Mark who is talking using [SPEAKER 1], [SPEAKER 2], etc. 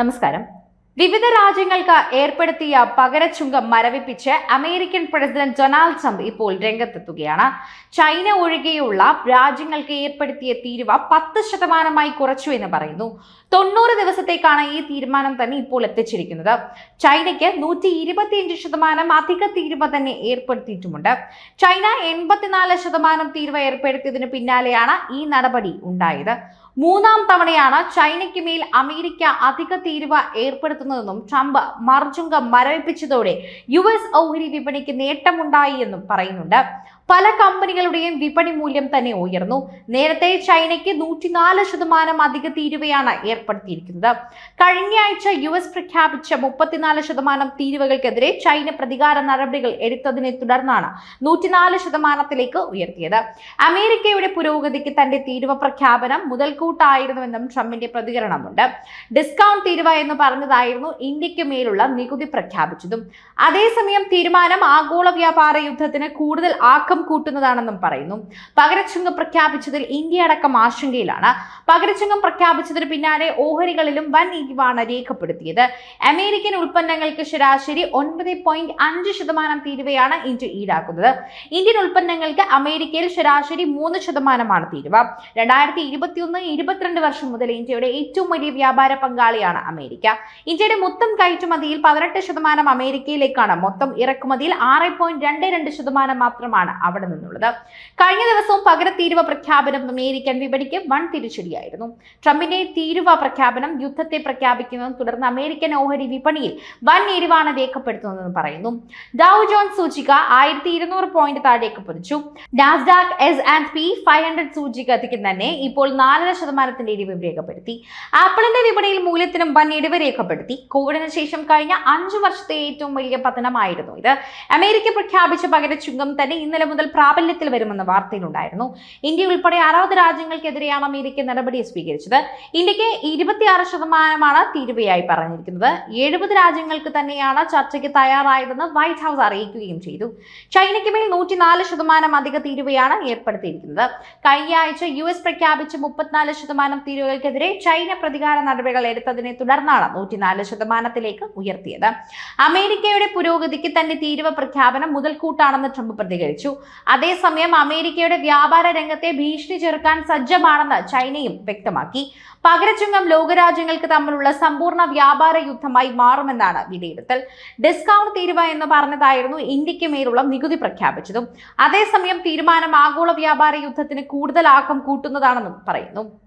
[SPEAKER 1] നമസ്കാരം. വിവിധ രാജ്യങ്ങൾക്ക് ഏർപ്പെടുത്തിയ പകരച്ചുങ്കം മരവിപ്പിച്ച് അമേരിക്കൻ പ്രസിഡന്റ് ഡൊണാൾഡ് ട്രംപ് ഇപ്പോൾ രംഗത്തെത്തുകയാണ്. ചൈന ഒഴികെയുള്ള രാജ്യങ്ങൾക്ക് ഏർപ്പെടുത്തിയ തീരുവ പത്ത് ശതമാനമായി കുറച്ചു എന്ന് പറയുന്നു. തൊണ്ണൂറ് ദിവസത്തേക്കാണ് ഈ തീരുമാനം തന്നെ ഇപ്പോൾ എത്തിച്ചിരിക്കുന്നത്. ചൈനയ്ക്ക് നൂറ്റി ഇരുപത്തിയഞ്ച് ശതമാനം അധിക തീരുവ തന്നെ ഏർപ്പെടുത്തിയിട്ടുമുണ്ട്. ചൈന എൺപത്തിനാല് ശതമാനം തീരുവ ഏർപ്പെടുത്തിയതിന് പിന്നാലെയാണ് ഈ നടപടി ഉണ്ടായത്. മൂന്നാം തവണയാണ് ചൈനയ്ക്ക് മേൽ അമേരിക്ക അധിക തീരുവ ഏർപ്പെടുത്തുന്നതെന്നും ട്രംപ് മർജുങ്ക മരവിപ്പിച്ചതോടെ യു എസ് ഓഹരി വിപണിക്ക് നേട്ടമുണ്ടായി എന്നും പറയുന്നുണ്ട്. പല കമ്പനികളുടെയും വിപണി മൂല്യം തന്നെ ഉയർന്നു. നേരത്തെ ചൈനയ്ക്ക് നൂറ്റിനാല് ശതമാനം അധിക തീരുവയാണ് ഏർപ്പെടുത്തിയിരിക്കുന്നത്. കഴിഞ്ഞയാഴ്ച യു എസ് പ്രഖ്യാപിച്ച മുപ്പത്തിനാല് ശതമാനം തീരുവകൾക്കെതിരെ ചൈന പ്രതികാര നടപടികൾ എടുത്തതിനെ തുടർന്നാണ് നൂറ്റിനാല് ശതമാനത്തിലേക്ക് ഉയർത്തിയത്. അമേരിക്കയുടെ പുരോഗതിക്ക് തന്റെ തീരുവ പ്രഖ്യാപനം മുതൽക്കൂട്ടായിരുന്നുവെന്നും ട്രംപിന്റെ പ്രതികരണമുണ്ട്. ഡിസ്കൗണ്ട് തീരുവ എന്ന് പറഞ്ഞതായിരുന്നു ഇന്ത്യയ്ക്ക് മേലുള്ള നികുതി പ്രഖ്യാപിച്ചതും. അതേസമയം തീരുമാനം ആഗോള വ്യാപാര യുദ്ധത്തിന് കൂടുതൽ ആക്കം കൂട്ടുന്നതാണെന്നും പറയുന്നു. പകരച്ചുങ്കം പ്രഖ്യാപിച്ചതിൽ ഇന്ത്യ അടക്കം ആശങ്കയിലാണ്. പകരച്ചുങ്കം പ്രഖ്യാപിച്ചതിന് പിന്നാലെ ഓഹരികളിലും വൻ ഇടിവാണ് രേഖപ്പെടുത്തിയത്. അമേരിക്കൻ ഉൽപ്പന്നങ്ങൾക്ക് ശരാശരി ഒൻപത് പോയിന്റ് അഞ്ച് ശതമാനം തീരുവയാണ് ഇന്ത്യ ഈടാക്കുന്നത്. ഇന്ത്യൻ ഉൽപ്പന്നങ്ങൾക്ക് അമേരിക്കയിൽ ശരാശരി മൂന്ന് ശതമാനമാണ് തീരുവ. രണ്ടായിരത്തി ഇരുപത്തിയൊന്ന് ഇരുപത്തിരണ്ട് വർഷം മുതൽ ഇന്ത്യയുടെ ഏറ്റവും വലിയ വ്യാപാര പങ്കാളിയാണ് അമേരിക്ക. ഇന്ത്യയുടെ മൊത്തം കയറ്റുമതിയിൽ പതിനെട്ട് ശതമാനം അമേരിക്കയിലേക്കാണ്. മൊത്തം ഇറക്കുമതിയിൽ ആറ് പോയിന്റ് രണ്ട് രണ്ട് ശതമാനം മാത്രമാണ് അവിടെ നിന്നുള്ളത്. കഴിഞ്ഞ ദിവസവും പകരത്തീരുവ പ്രഖ്യാപനം അമേരിക്കൻ വിപണിക്ക് വൺ തിരിച്ചടിയായിരുന്നു ട്രംപിന്റെ തീരുവ പ്രഖ്യാപനം യുദ്ധത്തെ പ്രഖ്യാപിക്കുന്നതും തുടർന്ന് അമേരിക്കൻ ഓഹരി വിപണിയിൽ വൻ എരിവാണ് രേഖപ്പെടുത്തുന്നതെന്ന് പറയുന്നു. ഡൗ ജോൺ സൂചിക ആയിരത്തി ഇരുന്നൂറ് പോയിന്റ് താഴേക്ക് പതിച്ചു. Nasdaq S and P five hundred സൂചിക തന്നെ ഇപ്പോൾ നാലര ശതമാനത്തിന്റെ ഇടിവ് രേഖപ്പെടുത്തി. ആപ്പിളിന്റെ വിപണിയിൽ മൂല്യത്തിനും വൻ ഇടിവ് രേഖപ്പെടുത്തി. കോവിഡിന് ശേഷം കഴിഞ്ഞ അഞ്ചു വർഷത്തെ ഏറ്റവും വലിയ പതനമായിരുന്നു ഇത്. അമേരിക്ക പ്രഖ്യാപിച്ച പകരച്ചുങ്കം തന്നെ ഇന്നലെ മുതൽ പ്രാബല്യത്തിൽ വരുമെന്ന വാർത്തയിലുണ്ടായിരുന്നു. ഇന്ത്യ ഉൾപ്പെടെ അറുപത് രാജ്യങ്ങൾക്കെതിരെയാണ് അമേരിക്ക നടപടി സ്വീകരിച്ചത്. ഇന്ത്യയ്ക്ക് ഇരുപത്തിയാറ് ശതമാനമാണ് തീരുവയായി പറഞ്ഞിരിക്കുന്നത്. എഴുപത് രാജ്യങ്ങൾക്ക് തന്നെയാണ് ചർച്ചയ്ക്ക് തയ്യാറായതെന്ന് വൈറ്റ് ഹൗസ് അറിയിക്കുകയും ചെയ്തു. ചൈനയ്ക്ക് മേൽ നൂറ്റിനാല് ശതമാനം അധിക തീരുവയാണ് ഏർപ്പെടുത്തിയിരിക്കുന്നത്. കഴിഞ്ഞ ആഴ്ച യു എസ് പ്രഖ്യാപിച്ച മുപ്പത്തിനാല് ശതമാനം തീരുവകൾക്കെതിരെ ചൈന പ്രതികാര നടപടികൾ എടുത്തതിനെ തുടർന്നാണ് നൂറ്റിനാല് ശതമാനത്തിലേക്ക് ഉയർത്തിയത്. അമേരിക്കയുടെ പുരോഗതിക്ക് തന്റെ തീരുവ പ്രഖ്യാപനം മുതൽക്കൂട്ടാണെന്ന് ട്രംപ് പ്രതികരിച്ചു. അതേസമയം അമേരിക്കയുടെ വ്യാപാര രംഗത്തെ ഭീഷണി ചെറുക്കാൻ സജ്ജമാണെന്ന് ചൈനയും വ്യക്തമാക്കി. പകരച്ചുങ്കം ലോകരാജ്യങ്ങൾക്ക് തമ്മിലുള്ള സമ്പൂർണ വ്യാപാര യുദ്ധമായി മാറുമെന്നാണ് വിലയിരുത്തൽ. ഡിസ്കൗണ്ട് തീരുവ എന്ന് പറഞ്ഞതായിരുന്നു ഇന്ത്യയ്ക്ക് മേലുള്ള നികുതി പ്രഖ്യാപിച്ചതും. അതേസമയം തീരുമാനം ആഗോള വ്യാപാര യുദ്ധത്തിന് കൂടുതൽ ആക്കം കൂട്ടുന്നതാണെന്നും പറയുന്നു.